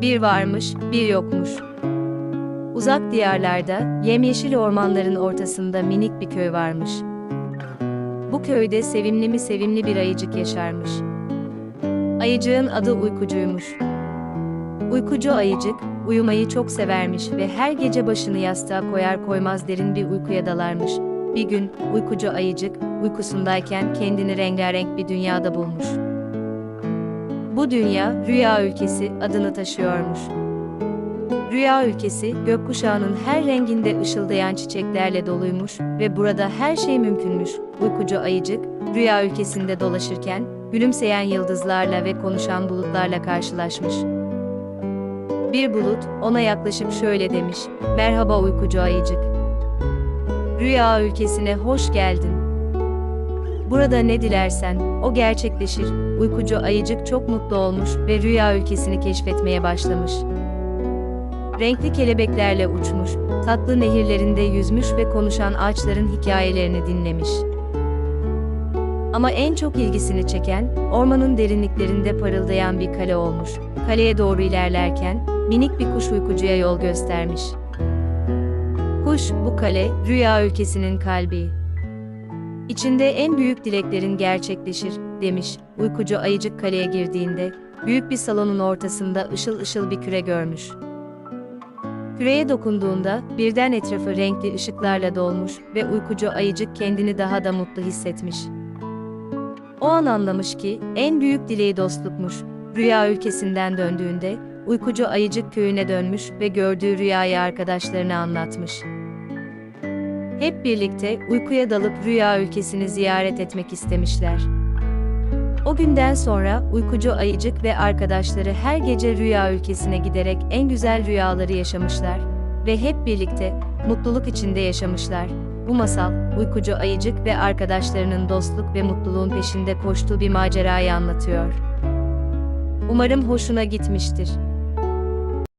Bir varmış, bir yokmuş. Uzak diyarlarda, yemyeşil ormanların ortasında minik bir köy varmış. Bu köyde sevimli mi sevimli bir ayıcık yaşarmış. Ayıcığın adı Uykucuymuş. Uykucu ayıcık, uyumayı çok severmiş ve her gece başını yastığa koyar koymaz derin bir uykuya dalarmış. Bir gün, uykucu ayıcık, uykusundayken kendini rengarenk bir dünyada bulmuş. Bu dünya, rüya ülkesi adını taşıyormuş. Rüya ülkesi, gökkuşağının her renginde ışıldayan çiçeklerle doluymuş ve burada her şey mümkünmüş. Uykucu ayıcık, rüya ülkesinde dolaşırken, gülümseyen yıldızlarla ve konuşan bulutlarla karşılaşmış. Bir bulut, ona yaklaşıp şöyle demiş, Merhaba uykucu ayıcık. Rüya ülkesine hoş geldin. Burada ne dilersen, o gerçekleşir. Uykucu ayıcık çok mutlu olmuş ve rüya ülkesini keşfetmeye başlamış. Renkli kelebeklerle uçmuş, tatlı nehirlerinde yüzmüş ve konuşan ağaçların hikayelerini dinlemiş. Ama en çok ilgisini çeken, ormanın derinliklerinde parıldayan bir kale olmuş. Kaleye doğru ilerlerken, minik bir kuş uykucuya yol göstermiş. Kuş, bu kale, rüya ülkesinin kalbi. İçinde en büyük dileklerin gerçekleşir, demiş. Uykucu ayıcık kaleye girdiğinde, büyük bir salonun ortasında ışıl ışıl bir küre görmüş. Küreye dokunduğunda, birden etrafı renkli ışıklarla dolmuş ve uykucu ayıcık kendini daha da mutlu hissetmiş. O an anlamış ki, en büyük dileği dostlukmuş. Rüya ülkesinden döndüğünde, uykucu ayıcık köyüne dönmüş ve gördüğü rüyayı arkadaşlarına anlatmış. Hep birlikte uykuya dalıp rüya ülkesini ziyaret etmek istemişler. O günden sonra uykucu ayıcık ve arkadaşları her gece rüya ülkesine giderek en güzel rüyaları yaşamışlar ve hep birlikte mutluluk içinde yaşamışlar. Bu masal, uykucu ayıcık ve arkadaşlarının dostluk ve mutluluğun peşinde koştuğu bir macerayı anlatıyor. Umarım hoşuna gitmiştir.